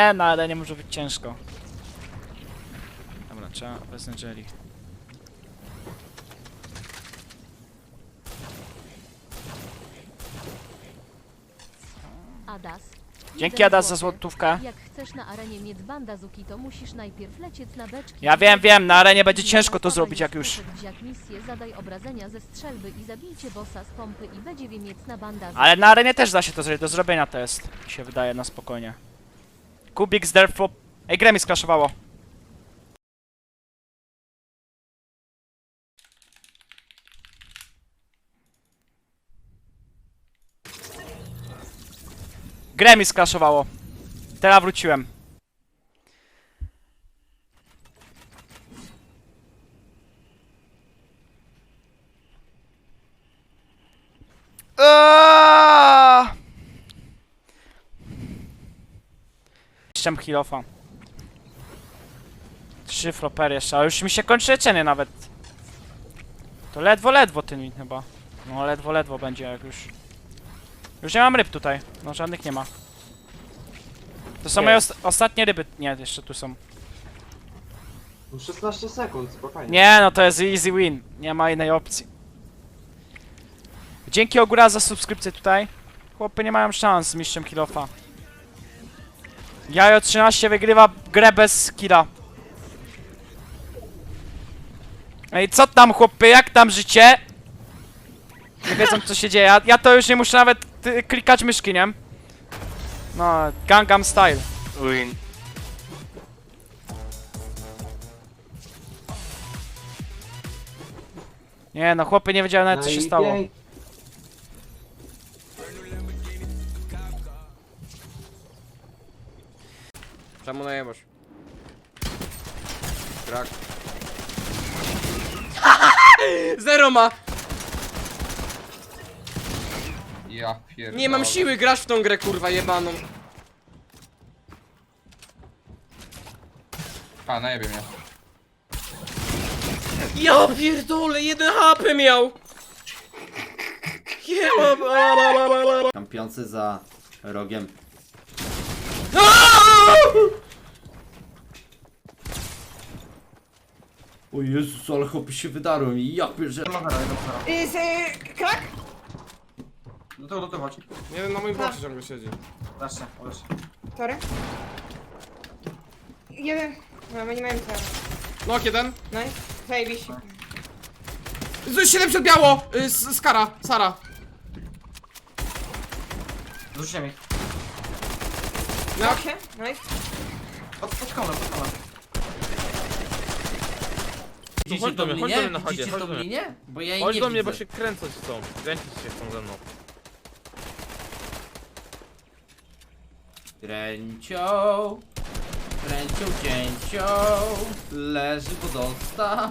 Nie, no ale nie może być ciężko. Dobra, trzeba bez Nigeri. Adas. Dzięki Jeden Adas za złoty. złotówkę. Jak chcesz na arenie mieć to musisz najpierw lecieć na beczki. Ja wiem, wiem, na arenie będzie ciężko to zrobić jak już. Wziąć misję, zadaj obrażenia ze strzelby i zabijcie bossa z pompy i będzie mieć na. Ale na arenie też da się to zrobić, do zrobienia to jest. Mi się wydaje na spokojnie. Kubik z Derfo. Ej, grę mi skraszowało. Grę skraszowało. Teraz wróciłem. Aaaa! Jeszcze healofa. Trzy flopery jeszcze, ale już mi się kończy leczenie nawet. To ledwo, ledwo ten win chyba. No ledwo, ledwo będzie jak już. Już nie mam ryb tutaj. No żadnych nie ma. To są moje Jest. ost ostatnie ryby. Nie, jeszcze tu są. 16 sekund, spokojnie. Nie, no to jest easy win. Nie ma innej opcji. Dzięki Ogóra za subskrypcję tutaj. Chłopy nie mają szans z mistrzem Kilofa. Jajo 13 wygrywa grę bez killa. Ej, co tam chłopy, jak tam życie? Nie wiedzą co się dzieje, ja, ja to już nie muszę nawet y, klikać myszki, nie? No, Gangnam Style. Win. Nie no, chłopy nie wiedziałem nawet co się stało. Najpięk- Czemu najebasz? Krak. Zero ma! Ja pierdolę. Nie mam siły grać w tą grę kurwa jebaną. A, najebie mnie. Ja pierdolę, jeden HP miał! Jeba. Kampiący za rogiem. O Jezus, ale chłopy się wydarły mi, ja pierze... Jest yy, krak? Do tego, do tego chodź. Jeden na moim bocie ciągle siedzi. Lecz, lecz. Tory. Jeden. No, my nie mamy tego. No, jeden. No i zajebiście. Z 700 biało! Y, z, z Kara, Sara. Rzućcie mi. Ja. się? Nice. Pod, pod kolę, pod. Widzicie chodź do tą mnie, chodź linię? do mnie na chacie, Widzicie chodź tą do mnie. linię? Bo ja jej Chodź nie do mnie, bo widzę. się kręcać chcą. Kręcić się chcą ze mną. Kręcią, kręcią cięcią, leży, bo dostał.